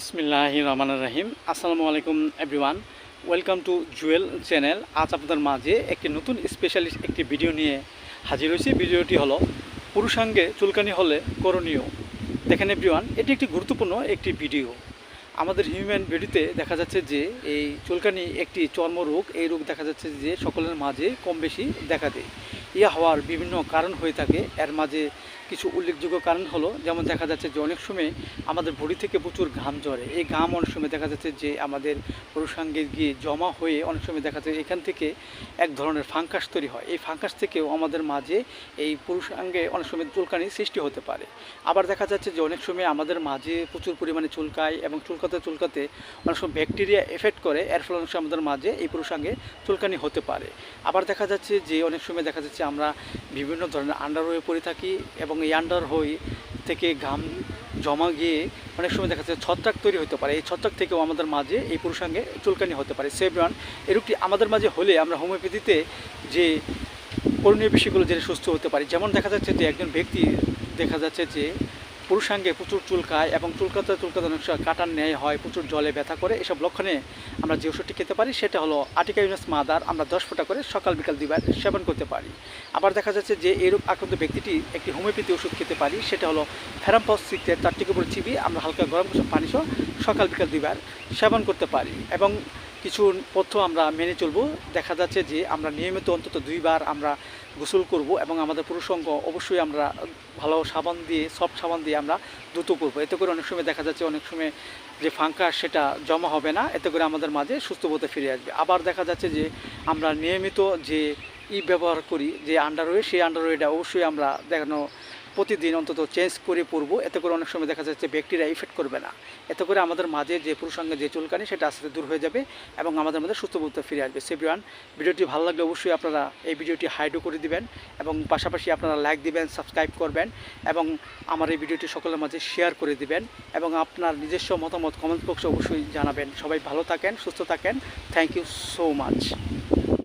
বিসমিল্লাহ রহমান রাহিম আসসালামু আলাইকুম, everyone. Welcome to Jewel channel. আজ আপনাদের মাঝে একটি নতুন স্পেশালিস্ট একটি ভিডিও নিয়ে হাজির হয়েছি। ভিডিওটি হলো, পুরুষাঙ্গে চুলকানি হলে করণীয়। দেখেন এভরিওয়ান, এটি একটি গুরুত্বপূর্ণ একটি ভিডিও। আমাদের হিউম্যান বডিতে দেখা যাচ্ছে যে, এই চুলকানি একটি চর্মরোগ। এই রোগ দেখা যাচ্ছে যে, সকলের মাঝে কম বেশি দেখা দেয়। ইয়া হওয়ার বিভিন্ন কারণ হয়ে থাকে। এর মাঝে কিছু উল্লেখযোগ্য কারণ হলো, যেমন দেখা যাচ্ছে যে অনেক সময় আমাদের বডি থেকে প্রচুর ঘাম ঝরে। এই ঘাম অনেক সময় দেখা যাচ্ছে যে আমাদের পুরুষাঙ্গে গিয়ে জমা হয়ে অনেক সময় দেখা যাচ্ছে এখান থেকে এক ধরনের ফাঙ্কাস তৈরি হয়। এই ফাঙ্কাস থেকেও আমাদের মাঝে এই পুরুষাঙ্গে অনেক সময় চুলকানি সৃষ্টি হতে পারে। আবার দেখা যাচ্ছে যে অনেক সময় আমাদের মাঝে প্রচুর পরিমাণে চুলকায় এবং চুলকাতে চুলকাতে অনেক সময় ব্যাকটেরিয়া এফেক্ট করে, এর ফলে অনেক আমাদের মাঝে এই পুরুষাঙ্গে চুলকানি হতে পারে। আবার দেখা যাচ্ছে যে অনেক সময় দেখা যাচ্ছে আমরা বিভিন্ন ধরনের আন্ডার হয়ে পড়ে থাকি এবং এই আন্ডার হয়ে থেকে ঘাম জমা গিয়ে অনেক সময় দেখা যাচ্ছে ছত্রাক তৈরি হতে পারে। এই ছত্রাক থেকেও আমাদের মাঝে এই পুরুষাঙ্গে চুলকানি হতে পারে। সেভরান এরকটি আমাদের মাঝে হলে আমরা হোমিওপ্যাথিতে যে করণীয় বিষয়গুলো, যেটা সুস্থ হতে পারে। যেমন দেখা যাচ্ছে যে একজন ব্যক্তি দেখা যাচ্ছে যে পুরুষাঙ্গে প্রচুর চুলকায় এবং চুলকাতে চুলকাতে অনেক সময় কাটার ন্যায় হয়, প্রচুর জলে ব্যথা করে। এসব লক্ষণে আমরা যে ওষুধটি খেতে পারি সেটা হলো আটিকা ইউনাস মাদার। আমরা দশ ফোঁটা করে সকাল, বিকাল দুইবার সেবন করতে পারি। আবার দেখা যাচ্ছে যে এরূপ আক্রান্ত ব্যক্তিটি একটি হোমিওপ্যাথি ওষুধ খেতে পারি, সেটা হলো ফেরাম্পস সিক্সের তার থেকে উপরে চিবি। আমরা হালকা গরম পানি সহ সকাল, বিকাল দুইবার সেবন করতে পারি এবং কিছু পথ্য আমরা মেনে চলবো। দেখা যাচ্ছে যে আমরা নিয়মিত অন্তত দুইবার আমরা গোসল করব এবং আমাদের পুরুষঙ্গ অবশ্যই আমরা ভালো সাবান দিয়ে, সফট সাবান দিয়ে আমরা দ্রুত করব। এতে করে অনেক সময় দেখা যাচ্ছে অনেক সময় যে ফাঙ্কাস সেটা জমা হবে না। এতে করে আমাদের মাঝে সুস্থ বোধে ফিরে আসবে। আবার দেখা যাচ্ছে যে আমরা নিয়মিত যে ই ব্যবহার করি, যে আন্ডারওয়ে, সেই আন্ডারওয়েটা অবশ্যই আমরা দেখানো প্রতিদিন অন্তত চেঞ্জ করে পরবো। এতে করে অনেক সময় দেখা যাচ্ছে ব্যাকটেরিয়া ইফেক্ট করবে না। এতে করে আমাদের মাঝে যে পুরুষাঙ্গে যে চুলকানি, সেটা আস্তে দূর হয়ে যাবে এবং আমাদের মধ্যে সুস্থ বোধ ফিরে আসবে। সেভিয়ান ভিডিওটি ভালো লাগলে অবশ্যই আপনারা এই ভিডিওটি হাইডও করে দিবেন এবং পাশাপাশি আপনারা লাইক দিবেন সাবস্ক্রাইব করবেন এবং আমার এই ভিডিওটি সকলের মাঝে শেয়ার করে দিবেন এবং আপনার নিজস্ব মতামত কমেন্ট বক্সে অবশ্যই জানাবেন। সবাই ভালো থাকেন, সুস্থ থাকেন। Thank you so much